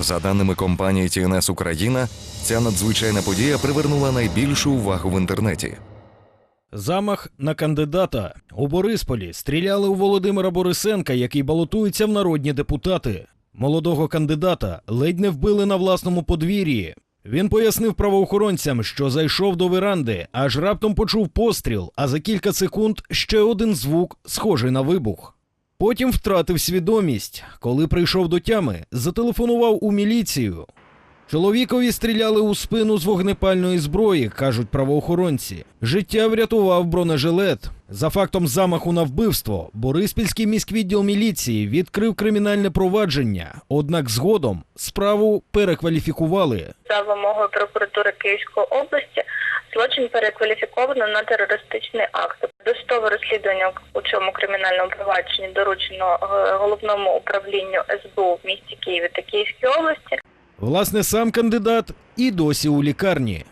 За даними компанії TNS Україна, ця надзвичайна подія привернула найбільшу увагу в інтернеті. Замах на кандидата у Борисполі стріляли у Володимира Борисенка, який балотується в народні депутати. Молодого кандидата ледь не вбили на власному подвір'ї. Він пояснив правоохоронцям, що зайшов до веранди, аж раптом почув постріл, а за кілька секунд ще один звук, схожий на вибух. Потім втратив свідомість. Коли прийшов до тями, зателефонував у міліцію. Чоловікові стріляли у спину з вогнепальної зброї, кажуть правоохоронці. Життя врятував бронежилет. За фактом замаху на вбивство, Бориспільський міськвідділ міліції відкрив кримінальне провадження. Однак згодом справу перекваліфікували. За вимогою прокуратури Київської області злочин перекваліфіковано на терористичний акт. Досудове розслідування у цьому кримінальному провадженні доручено е, головному управлінню СБУ в місті Києві та Київській області. Власне, сам кандидат і досі у лікарні.